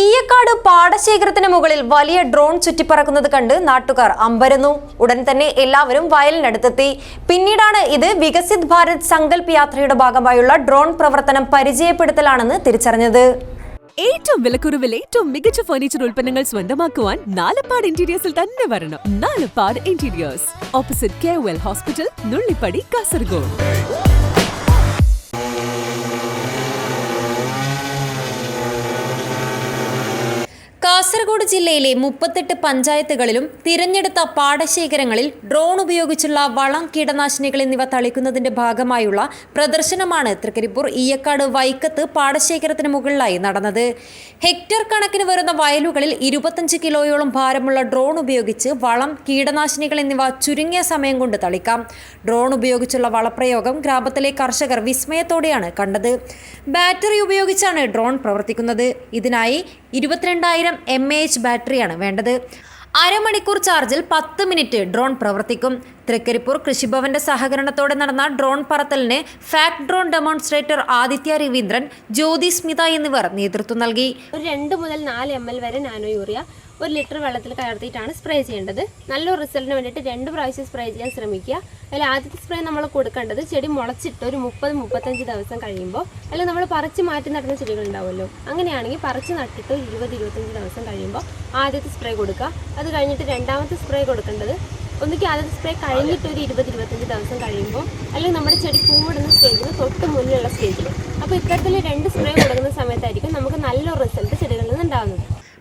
ഈയക്കാട് പാടശേഖരത്തിന് മുകളിൽ വലിയ ഡ്രോൺ ചുറ്റിപ്പറക്കുന്നത് കണ്ട് നാട്ടുകാർ അമ്പരന്നു. ഉടൻ തന്നെ എല്ലാവരും വയലിനടുത്തെത്തി. പിന്നീടാണ് ഇത് വികസിത് ഭാരത് സങ്കല്പ് യാത്രയുടെ ഭാഗമായുള്ള ഡ്രോൺ പ്രവർത്തനം പരിചയപ്പെടുത്തലാണെന്ന് തിരിച്ചറിഞ്ഞത്. ഏറ്റവും വിലക്കുറവിൽ ഏറ്റവും മികച്ച ഫർണിച്ചർ ഉൽപ്പന്നങ്ങൾ സ്വന്തമാക്കുവാൻ നാലപ്പാട് ഇന്റീരിയേഴ്സിൽ തന്നെ വരണം. Nalappad interiors opposite K hospital Nullippadi Kasaragod Kasaragod ജില്ലയിലെ മുപ്പത്തെട്ട് പഞ്ചായത്തുകളിലും തിരഞ്ഞെടുത്ത പാടശേഖരങ്ങളിൽ ഡ്രോൺ ഉപയോഗിച്ചുള്ള വളം കീടനാശിനികൾ എന്നിവ തളിക്കുന്നതിന്റെ ഭാഗമായുള്ള പ്രദർശനമാണ് തൃക്കരിപ്പൂർ ഈയക്കാട് വൈക്കത്ത് പാടശേഖരത്തിന് മുകളിലായി നടന്നത്. ഹെക്ടർ കണക്കിന് വരുന്ന വയലുകളിൽ ഇരുപത്തഞ്ച് കിലോയോളം ഭാരമുള്ള ഡ്രോൺ ഉപയോഗിച്ച് വളം കീടനാശിനികൾ എന്നിവ ചുരുങ്ങിയ സമയം കൊണ്ട് തളിക്കാം. ഡ്രോൺ ഉപയോഗിച്ചുള്ള വളപ്രയോഗം ഗ്രാമത്തിലെ കർഷകർ വിസ്മയത്തോടെയാണ് കണ്ടത്. ബാറ്ററി ഉപയോഗിച്ചാണ് ഡ്രോൺ പ്രവർത്തിക്കുന്നത്. ഇതിനായി ഇരുപത്തിരണ്ടായിരം എം എ എച്ച് ബാറ്ററിയാണ് വേണ്ടത്. അരമണിക്കൂർ ചാർജിൽ പത്ത് മിനിറ്റ് ഡ്രോൺ പ്രവർത്തിക്കും. തൃക്കരിപ്പൂർ കൃഷിഭവന്റെ സഹകരണത്തോടെ നടന്ന ഡ്രോൺ പറത്തലിന് ഫാക്ട് ഡ്രോൺ ഡെമോൺസ്ട്രേറ്റർ ആദിത്യ രവീന്ദ്രൻ ജ്യോതി സ്മിത എന്നിവർ നേതൃത്വം നൽകി. ഒരു രണ്ട് മുതൽ നാല് എം എൽ വരെ നാനോ യൂറിയ ഒരു ലിറ്റർ വെള്ളത്തിൽ കലർത്തിയിട്ടാണ് സ്പ്രേ ചെയ്യേണ്ടത്. നല്ലൊരു റിസൾട്ടിന് വേണ്ടിയിട്ട് രണ്ട് പ്രാവശ്യം സ്പ്രേ ചെയ്യാൻ ശ്രമിക്കുക. അല്ലെങ്കിൽ ആദ്യത്തെ സ്പ്രേ നമ്മൾ കൊടുക്കേണ്ടത് ചെടി മുളച്ചിട്ട് ഒരു മുപ്പത് മുപ്പത്തഞ്ച് ദിവസം കഴിയുമ്പോൾ അല്ലെങ്കിൽ നമ്മൾ പറിച്ച് മാറ്റി നടന്ന ചെടികൾ ഉണ്ടാവുമല്ലോ. അങ്ങനെയാണെങ്കിൽ പറിച്ച് നട്ടിട്ട് ഇരുപത് ഇരുപത്തഞ്ച് ദിവസം കഴിയുമ്പോൾ ആദ്യത്തെ സ്പ്രേ കൊടുക്കുക. അത് കഴിഞ്ഞിട്ട് രണ്ടാമത്തെ സ്പ്രേ കൊടുക്കേണ്ടത് ഒന്നുകിൽ ആദ്യത്തെ സ്പ്രേ കഴിഞ്ഞിട്ട് ഒരു ഇരുപത് ഇരുപത്തഞ്ച് ദിവസം കഴിയുമ്പോൾ അല്ലെങ്കിൽ നമ്മുടെ ചെടി പൂവിടുന്ന സ്റ്റേജിൽ തൊട്ട് മുന്നിലുള്ള സ്റ്റേജിൽ അപ്പോൾ ഇത്തരത്തിൽ രണ്ട് സ്പ്രേ കൊടുക്കുന്ന സമയത്തായിരിക്കും നമുക്ക് നല്ലൊരു റിസൾട്ട് ഉണ്ടാകുന്നത്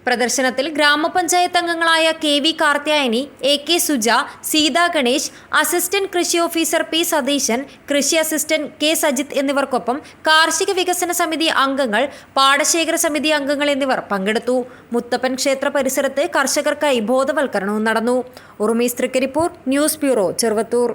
പ്രദർശനത്തിൽ ഗ്രാമപഞ്ചായത്ത് അംഗങ്ങളായ K V Karthyayani A K Suja Seetha Ganesh assistant കൃഷി ഓഫീസർ പി സതീശൻ കൃഷി അസിസ്റ്റന്റ് കെ സജിത്ത് എന്നിവർക്കൊപ്പം കാർഷിക വികസന സമിതി അംഗങ്ങൾ പാടശേഖര സമിതി അംഗങ്ങൾ എന്നിവർ പങ്കെടുത്തു. മുത്തപ്പൻ ക്ഷേത്ര പരിസരത്ത് കർഷകർക്കായി ബോധവൽക്കരണവും നടന്നു. ഉറുമീസ് തൃക്കരിപ്പൂർ ന്യൂസ് ബ്യൂറോ ചെറുവത്തൂർ.